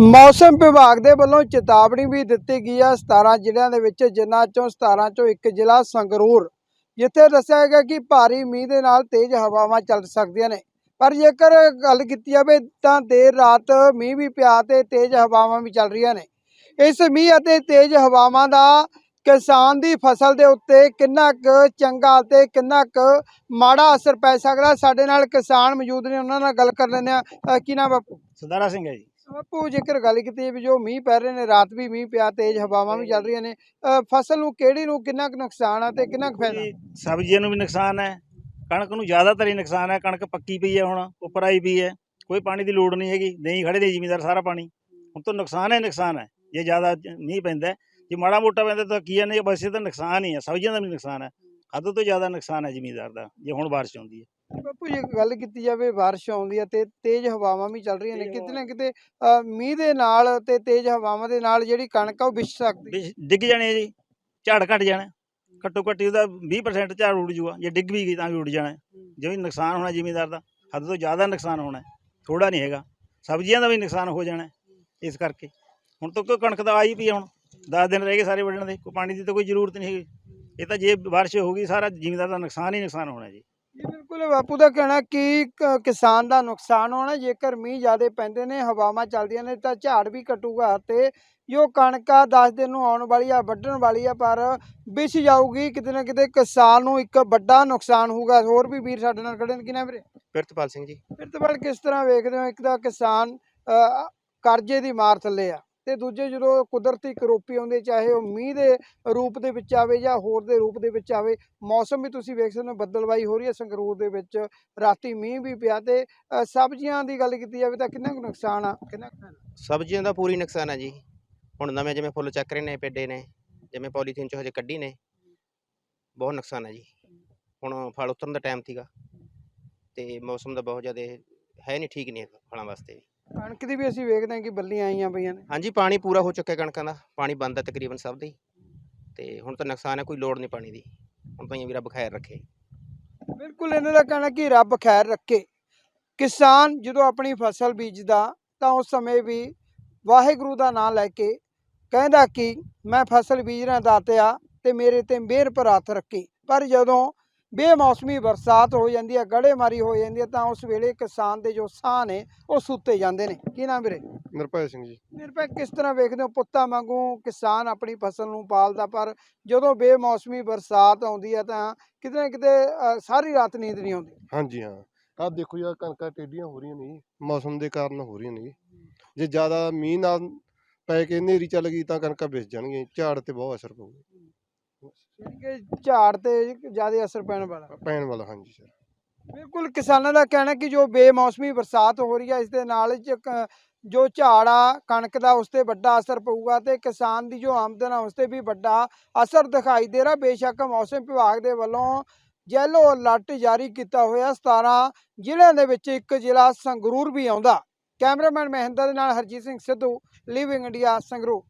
ਮੌਸਮ ਵਿਭਾਗ ਦੇ ਵੱਲੋਂ ਚੇਤਾਵਨੀ ਵੀ ਦਿੱਤੀ ਗਈ ਹੈ 17 ਜ਼ਿਲ੍ਹਿਆਂ ਦੇ ਵਿੱਚ, ਜਿਨ੍ਹਾਂ ਚੋਂ 17 ਚੋਂ ਇੱਕ ਜ਼ਿਲ੍ਹਾ ਸੰਗਰੂਰ। ਜਿੱਥੇ ਦੱਸਿਆ ਗਿਆ ਕਿ ਭਾਰੀ ਮੀਂਹ ਦੇ ਨਾਲ ਤੇਜ਼ ਹਵਾਵਾਂ ਚੱਲ ਸਕਦੀਆਂ ਨੇ। ਪਰ ਜੇਕਰ ਗੱਲ ਕੀਤੀ ਜਾਵੇ ਤਾਂ ਦੇਰ ਰਾਤ ਮੀਂਹ ਵੀ ਪਿਆ ਤੇ ਤੇਜ਼ ਹਵਾਵਾਂ ਵੀ ਚੱਲ ਰਹੀਆਂ ਨੇ। ਇਸ ਮੀਂਹ ਅਤੇ ਤੇਜ਼ ਹਵਾਵਾਂ ਦਾ ਕਿਸਾਨ ਦੀ ਫਸਲ ਦੇ ਉੱਤੇ ਕਿੰਨਾ ਕੁ ਚੰਗਾ ਤੇ ਕਿੰਨਾ ਕੁ ਮਾੜਾ ਅਸਰ ਪੈ ਸਕਦਾ, ਸਾਡੇ ਨਾਲ ਕਿਸਾਨ ਮੌਜੂਦ ਨੇ, ਉਹਨਾਂ ਨਾਲ ਗੱਲ ਕਰ ਲੈਂਦੇ ਆ ਕੀ ਨਾਮ ਬਾਪੂ? ਸਦਾਰਾ ਸਿੰਘ ਹੈ ਜੀ। ਬਾਪੂ ਜੇਕਰ ਗੱਲ ਕੀਤੀ ਵੀ ਜੋ ਮੀਂਹ ਪੈ ਰਹੇ ਨੇ ਰਾਤ ਵੀ ਮੀਂਹ ਪਿਆ ਤੇਜ਼ ਹਵਾਵਾਂ ਵੀ ਚੱਲ ਰਹੀਆਂ ਨੇ ਅ, ਫਸਲ ਨੂੰ ਕਿਹੜੀ ਨੂੰ ਕਿੰਨਾ ਕੁ ਨੁਕਸਾਨ ਆ ਤੇ ਕਿੰਨਾ ਕੁ ਫਾਇਦਾ? ਸਬਜ਼ੀਆਂ ਨੂੰ ਵੀ ਨੁਕਸਾਨ ਹੈ ਕਣਕ ਨੂੰ ਜ਼ਿਆਦਾਤਰ ਹੀ ਨੁਕਸਾਨ ਹੈ ਕਣਕ ਪੱਕੀ ਪਈ ਹੈ ਹੁਣ ਉੱਪਰ ਆਈ ਪਈ ਹੈ ਕੋਈ ਪਾਣੀ ਦੀ ਲੋੜ ਨਹੀਂ ਹੈਗੀ ਨਹੀਂ ਖੜੇ ਨੇ ਜ਼ਿਮੀਂਦਾਰ ਸਾਰਾ ਪਾਣੀ ਹੁਣ ਤਾਂ ਨੁਕਸਾਨ ਹੈ ਨੁਕਸਾਨ ਹੈ ਜੇ ਜ਼ਿਆਦਾ ਮੀਂਹ ਪੈਂਦਾ ਹੈ, ਜੇ ਮਾੜਾ ਮੋਟਾ ਪੈਂਦਾ ਤਾਂ ਕੀ ਹੈ ਨਹੀਂ ਬਸ ਇਹ ਤਾਂ ਨੁਕਸਾਨ ਹੀ ਹੈ ਸਬਜ਼ੀਆਂ ਦਾ ਵੀ ਨੁਕਸਾਨ ਹੈ ਹੱਦ ਤੋਂ ਜ਼ਿਆਦਾ ਨੁਕਸਾਨ ਹੈ ਜ਼ਿਮੀਦਾਰ ਦਾ ਜੇ ਹੁਣ ਬਾਰਿਸ਼ ਆਉਂਦੀ ਹੈ। ਬਾਪੂ ਜੇ ਗੱਲ ਕੀਤੀ ਜਾਵੇ ਬਾਰਿਸ਼ ਆਉਂਦੀ ਹੈ ਤੇ ਤੇਜ਼ ਹਵਾਵਾਂ ਵੀ ਚੱਲ ਰਹੀਆਂ ਨੇ ਕਿਤੇ ਨਾ ਕਿਤੇ ਅ, ਮੀਂਹ ਦੇ ਨਾਲ ਤੇ ਤੇਜ਼ ਹਵਾਵਾਂ ਦੇ ਨਾਲ ਜਿਹੜੀ ਕਣਕ ਆ ਉਹ ਵਿਛ ਸਕਦੀ ਵੀ ਡਿੱਗ ਜਾਣੇ ਜੀ ਝਾੜ ਘਟ ਜਾਣਾ। ਘੱਟੋ ਘੱਟ ਉਹਦਾ 20% ਝਾੜ ਉੱਡ ਜੂਗਾ ਜੇ ਡਿੱਗ ਵੀ ਗਈ ਤਾਂ ਵੀ ਉੱਡ ਜਾਣਾ। ਜਿਵੇਂ ਨੁਕਸਾਨ ਹੋਣਾ ਜ਼ਿਮੀਦਾਰ ਦਾ ਹੱਦ ਤੋਂ ਜ਼ਿਆਦਾ ਨੁਕਸਾਨ ਹੋਣਾ ਥੋੜਾ ਨਹੀਂ ਹੈਗਾ। ਸਬਜ਼ੀਆਂ ਦਾ ਵੀ ਨੁਕਸਾਨ ਹੋ ਜਾਣਾ ਇਸ ਕਰਕੇ। ਹੁਣ ਤਾਂ ਕੋਈ ਕਣਕ ਦਾ ਆਈ ਪਈ ਹੈ ਹੁਣ 10 ਦਿਨ ਰਹਿ ਗਏ ਸਾਰੇ ਵੱਢਣ ਦੇ ਕੋਈ ਪਾਣੀ ਦੀ ਤਾਂ ਕੋਈ ਜ਼ਰੂਰਤ ਨਹੀਂ ਹੈਗੀ। ਇਹ ਤਾਂ ਜੇ ਬਾਰਿਸ਼ ਹੋਊਗੀ ਸਾਰਾ ਜ਼ਿਮੀਦਾਰ ਦਾ ਨੁਕਸਾਨ ਹੀ ਨੁਕਸਾਨ ਹੋਣਾ ਜੀ। ਬਿਲਕੁਲ ਬਾਪੂ ਦਾ ਕਹਿਣਾ ਕਿ ਕ- ਕਿਸਾਨ ਦਾ ਨੁਕਸਾਨ ਹੋਣਾ ਜੇਕਰ ਮੀਂਹ ਜ਼ਿਆਦਾ ਪੈਂਦੇ ਨੇ ਹਵਾਵਾਂ ਚੱਲਦੀਆਂ ਨੇ ਤਾਂ ਝਾੜ ਵੀ ਘਟੂਗਾ ਤੇ ਜੋ ਕਣਕ ਆ 10 ਦਿਨ ਨੂੰ ਆਉਣ ਵਾਲੀ ਆ ਵੱਢਣ ਵਾਲੀ ਆ ਪਰ ਵਿਛ ਜਾਊਗੀ ਕਿਤੇ ਨਾ ਕਿਤੇ ਕਿਸਾਨ ਨੂੰ ਇੱਕ ਵੱਡਾ ਨੁਕਸਾਨ ਹੋਊਗਾ। ਹੋਰ ਵੀ ਵੀਰ ਸਾਡੇ ਨਾਲ ਖੜੇ ਨੇ ਕਿਨਾਂ ਵੀਰੇ? ਪ੍ਰਿਤਪਾਲ ਸਿੰਘ ਜੀ। ਫਿਰ ਤੋਂ ਬਾਅਦ ਕਿਸ ਤਰ੍ਹਾਂ ਵੇਖਦੇ ਹੋ ਇੱਕ ਤਾਂ ਕਿਸਾਨ ਅ, ਕਰਜ਼ੇ ਦੀ ਮਾਰ ਥੱਲੇ ਆ। ਤੇ ਦੂਜੇ ਜਦੋਂ ਕੁਦਰਤੀ ਕਰੋਪੀ ਆਉਂਦੇ ਚਾਹੇ ਉਹ ਮੀਂਹ ਦੇ ਰੂਪ ਦੇ ਵਿੱਚ ਆਵੇ ਜਾਂ ਹੋਰ ਦੇ ਰੂਪ ਦੇ ਵਿੱਚ ਆਵੇ, ਮੌਸਮ ਵੀ ਤੁਸੀਂ ਵੇਖ ਸਕਦੇ ਹੋ ਬੱਦਲਵਾਈ ਹੋ ਰਹੀ ਹੈ, ਸੰਗਰੂਰ ਦੇ ਵਿੱਚ ਰਾਤੀ ਮੀਂਹ ਵੀ ਪਿਆ ਤੇ ਸਬਜ਼ੀਆਂ ਦੀ ਗੱਲ ਕੀਤੀ ਜਾਵੇ ਤਾਂ ਕਿੰਨਾ ਕੁ ਨੁਕਸਾਨ ਆ? ਕਿੰਨਾ ਕੁ ਸਬਜ਼ੀਆਂ ਦਾ ਪੂਰੀ ਨੁਕਸਾਨ ਆ ਜੀ। ਹੁਣ ਨਵੇਂ ਜਿਵੇਂ ਫੁੱਲ ਚੱਕ ਰਹੇ ਨੇ, ਪੇਡੇ ਨੇ, ਜਿਵੇਂ ਪੋਲੀਥੀਨ ਚੋਂ ਹਜੇ ਕੱਢੀ ਨੇ, ਬਹੁਤ ਨੁਕਸਾਨ ਹੈ ਜੀ। ਹੁਣ ਫਲ ਉਤਰਨ ਦਾ ਟਾਈਮ ਸੀਗਾ ਤੇ ਮੌਸਮ ਦਾ ਬਹੁਤ ਜ਼ਿਆਦਾ ਹੈ ਨਹੀਂ, ਠੀਕ ਨਹੀਂ ਫਲਾਂ ਵਾਸਤੇ ਵੀ। ਕਣਕ ਦੀ ਵੀ ਅਸੀਂ ਵੇਖਦੇ ਹਾਂ ਕਿ ਬੱਲੀਆਂ ਆਈਆਂ ਪਈਆਂ ਨੇ। ਹਾਂਜੀ ਪਾਣੀ ਪੂਰਾ ਹੋ ਚੁੱਕਿਆ ਕਣਕਾਂ ਦਾ। ਪਾਣੀ ਬੰਦ ਹੈ ਤਕਰੀਬਨ ਸਭ ਦੇ ਹੀ। ਤੇ ਹੁਣ ਤਾਂ ਨੁਕਸਾਨ ਹੈ ਕੋਈ ਲੋੜ ਨਹੀਂ ਪਾਣੀ ਦੀ। ਹੁਣ ਤਾਂ ਇਹ ਵੀ ਰੱਬ ਖੈਰ ਰੱਖੇ। ਬਿਲਕੁਲ ਇਹਨਾਂ ਦਾ ਕਹਿਣਾ ਕਿ ਰੱਬ ਖੈਰ ਰੱਖੇ। ਕਿਸਾਨ ਜਦੋਂ ਆਪਣੀ ਫਸਲ ਬੀਜਦਾ ਤਾਂ ਉਸ ਸਮੇਂ ਵੀ ਵਾਹਿਗੁਰੂ ਦਾ ਨਾਮ ਲੈ ਕੇ ਕਹਿੰਦਾ ਕਿ ਮੈਂ ਫਸਲ ਬੀਜ ਰਿਹਾ ਦਾਤਿਆ ਤੇ ਮੇਰੇ ਤੇ ਮਿਹਰ ਪਰ ਹੱਥ ਰੱਖੀ। ਪਰ ਜਦੋਂ ਬੇਮੌਸਮੀ ਬਰਸਾਤ ਹੋ ਜਾਂਦੀ ਹੈ ਗੜੇਮਾਰੀ ਹੋ ਜਾਂਦੀ ਹੈ ਤਾਂ ਉਸ ਵੇਲੇ ਕਿਸਾਨ ਦੇ ਜੋ ਸਾਹ ਨੇ ਉਹ ਸੁੱਤੇ ਜਾਂਦੇ ਨੇ। ਕੀ ਨਾਮ ਵੀਰੇ? ਨਿਰਭੈ ਸਿੰਘ ਜੀ। ਨਿਰਪੱਖ ਕਿਸ ਤਰ੍ਹਾਂ ਵੇਖਦੇ ਹੋ ਪੁੱਤਾਂ ਵਾਂਗੂ ਕਿਸਾਨ ਆਪਣੀ ਫਸਲ ਨੂੰ ਪਾਲਦਾ? ਪਰ ਜਦੋਂ ਬੇਮੌਸਮੀ ਬਰਸਾਤ ਆਉਂਦੀ ਹੈ ਤਾਂ ਕਿਤੇ ਨਾ ਕਿਤੇ ਸਾਰੀ ਰਾਤ ਨੀਂਦ ਨਹੀਂ ਆਉਂਦੀ। ਹਾਂਜੀ ਹਾਂ। ਆਹ ਦੇਖੋ ਯਾਰ ਕਣਕਾਂ ਟੇਡੀਆਂ ਹੋ ਰਹੀਆਂ ਨੇ ਮੌਸਮ ਦੇ ਕਾਰਨ ਹੋ ਰਹੀਆਂ ਨੇ ਜੀ। ਜ਼ਿਆਦਾ ਮੀਂਹ ਨਾਲ ਪੈ ਕੇ ਹਨੇਰੀ ਚੱਲ ਗਈ ਤਾਂ ਕਣਕਾਂ ਵਿਸ ਜਾਣਗੀਆਂ। ਝਾੜ ਤੇ ਬਹੁਤ ਅਸਰ ਪਊਗਾ। ਕਿ ਝਾੜ ਤੇ ਜ਼ਿਆਦਾ ਅਸਰ ਪੈਣ ਵਾਲਾ। ਪੈਣ ਵਾਲਾ ਹਾਂਜੀ ਸਰ। ਬਿਲਕੁਲ ਕਿਸਾਨਾਂ ਦਾ ਕਹਿਣਾ ਕਿ ਜੋ ਬੇਮੌਸਮੀ ਬਰਸਾਤ ਹੋ ਰਹੀ ਹੈ ਇਸ ਦੇ ਨਾਲ ਜੋ ਝਾੜ ਆ ਕਣਕ ਦਾ ਉਸ ਤੇ ਵੱਡਾ ਅਸਰ ਪਊਗਾ ਤੇ ਕਿਸਾਨ ਦੀ ਜੋ ਆਮਦਨ ਆ ਉਸ ਤੇ ਵੀ ਵੱਡਾ ਅਸਰ ਦਿਖਾਈ ਦੇ ਰਿਹਾ। ਬੇਸ਼ੱਕ ਮੌਸਮ ਵਿਭਾਗ ਦੇ ਵੱਲੋਂ ਯੈਲੋ ਅਲਰਟ ਜਾਰੀ ਕੀਤਾ ਹੋਇਆ। 17 ਜ਼ਿਲ੍ਹਿਆਂ ਦੇ ਵਿੱਚ ਇੱਕ ਜ਼ਿਲ੍ਹਾ ਸੰਗਰੂਰ ਵੀ ਆਉਂਦਾ। ਕੈਮਰਾਮੈਨ ਮਹਿੰਦਰ ਦੇ ਨਾਲ ਹਰਜੀਤ ਸਿੰਘ ਸਿੱਧੂ ਲਿਵਿੰਗ ਇੰਡੀਆ ਸੰਗਰੂਰ।